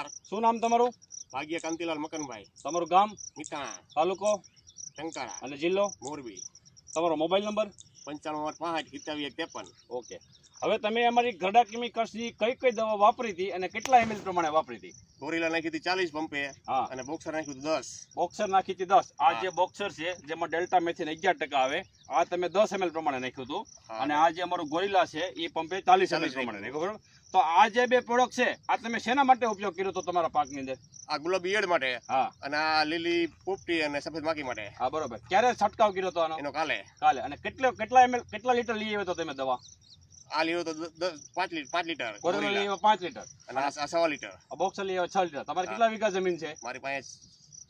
પરમાર શું નામ તમારું? ભાગ્ય કાંતિલાલ મકનભાઈ. તમારું ગામ? મિતાણા તાલુકો? ટંકાળા અને જિલ્લો? મોરબી. તમારો મોબાઈલ નંબર? પંચાણું આઠ પાંચ સિત્તાવીસ એક ત્રેપન. ઓકે. હવે તમે અમારી ગરડા કેમિકલ્સની કઈ કઈ દવા વાપરી હતી અને કેટલા એમએલ પ્રમાણે વાપરી હતી? ગોરીલા નાખી હતી ચાલીસ પંપે હા. અને બોક્સર નાખ્યું હતું દસ. બોક્સર નાખી હતી દસ. આ જે બોક્સર છે જેમાં ડેલ્ટા મેથિન અગિયાર ટકા આવે આ તમે દસ એમએલ પ્રમાણે નાખ્યું હતું. અને આ જે અમારું ગોરીલા છે એ પંપે ચાલીસ એમએલ પ્રમાણે નાખ્યું બરોબર તો આ જે બે પ્રોડક્ટ છે આ તમે શેના માટે ઉપયોગ કર્યો તો તમારા પાકની અંદર? આ ગુલાબી ઈયળ માટે. હા. અને આ લીલી પોપટી અને સફેદ માખી માટે. હા બરોબર. ક્યારે છંટકાવ કર્યો હતો આનો? એનો કાલે. કાલે. અને કેટલો કેટલા એમએલ કેટલા લીટર લઈ આવ્યો હતો તમે દવા? આ લીધો તો પાંચ લીટર પાંચ લીટર. કોરોના લઈ આવ્યો પાંચ લીટર? અને આ સવા લીટર. આ બોક્સર લઈ આવ્યો છ લીટર. તમારે કેટલા વીઘા જમીન છે? મારી પાસે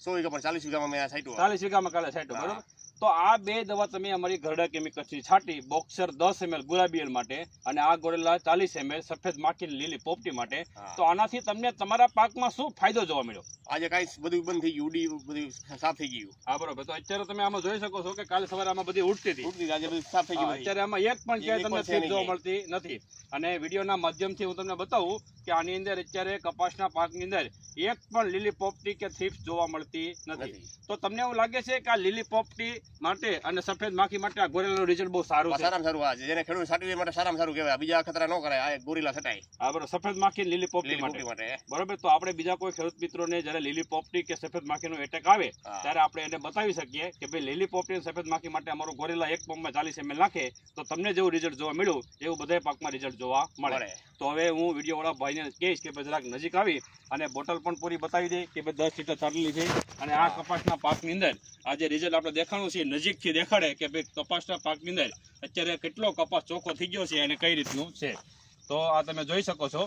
સો વીઘા પણ ચાલીસ વીઘામાં મેં આ ચાલીસ વીઘામાં કાલે છાંટ્યો બરોબર? તો આ બે દવા તમે અમારી ઘરડા કેમિકલ્સની છાંટી બોક્સર દસ એમએલ ગુલાબી માટે અને આ ગોરેલા ચાલીસ એમએલ સફેદ માખી લીલી પોપટી માટે. તો આનાથી તમને તમારા પાકમાં શું ફાયદો જોવા મળ્યો? આજે કાંઈ બધું બંધ થઈ ગયું ઉડી બધું સાફ થઈ ગયું. હા બરોબર. તો અત્યારે તમે આમાં જોઈ શકો છો કે કાલે સવારે આમાં બધી ઉડતી હતી. ઉડતી આજે બધું સાફ થઈ ગયું અત્યારે આમાં એક પણ ક્યાંય તમને થીપ જોવા મળતી નથી. અને વિડીયોના માધ્યમથી હું તમને બતાવું કે આની અંદર અત્યારે કપાસના પાકની અંદર એક પણ લીલી પોપટી કે થીપ્સ જોવા મળતી નથી. તો તમને એવું લાગે છે કે આ લીલી પોપટી માટે અને સફેદ માખી માટે આ ગોરેલાનું રિઝલ્ટ બહુ સારું છે. સારામાં સારું આ છે. જેને ખેડૂત સાટવી માટે સારામાં સારું કહેવાય. બીજા ખતરા ન કરાય. આ ગોરીલા છટાય. હા બરોબર. સફેદ માખી લીલી પોપટી માટે. બરોબર? તો આપણે બીજા કોઈ ખેડૂત મિત્રોને જ્યારે લીલી પોપટી કે સફેદ માખીનો એટેક આવે ત્યારે આપણે એને બતાવી શકીએ કે ભાઈ લીલી પોપટી અને સફેદ માખી માટે અમારો ગોરેલા એક પંપમાં ચાલીસ એમએલ નાખે તો તમને જેવું રિઝલ્ટ જોવા મળ્યું એવું બધા પાકમાં રિઝલ્ટ જોવા મળે. તો હવે હું વીડિયો વાળા ભાઈને કહીશ કે જરાક નજીક આવી અને બોટલ પણ પૂરી બતાવી દે કે ભાઈ દસ લીટર ચાલેલી છે અને આ કપાસના પાકની અંદર આ જે રિઝલ્ટ આપણે દેખાણું છે. એ નજીકથી દેખાડે કે ભાઈ કપાસના પાકની અંદર અત્યારે કેટલો કપાસ ચોખ્ખો થઈ ગયો છે અને કઈ રીતનું છે. તો આ તમે જોઈ શકો છો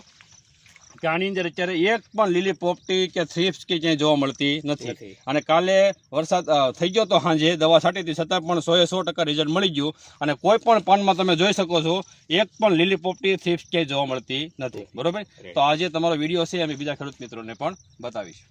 કે આની અંદર અત્યારે એક પણ લીલી પોપટી કે થ્રીપ્સ કે ક્યાંય જોવા મળતી નથી. અને કાલે વરસાદ થઈ ગયો તો સાંજે દવા છાંટી હતી છતાં પણ સો એ સો ટકા રિઝલ્ટ મળી ગયું. અને કોઈ પણ પાનમાં તમે જોઈ શકો છો એક પણ લીલી પોપટી થ્રીપ્સ ક્યાંય જોવા મળતી નથી. બરોબર? તો આજે તમારો વીડિયો છે અમે બીજા ખેડૂત મિત્રોને પણ બતાવીશું.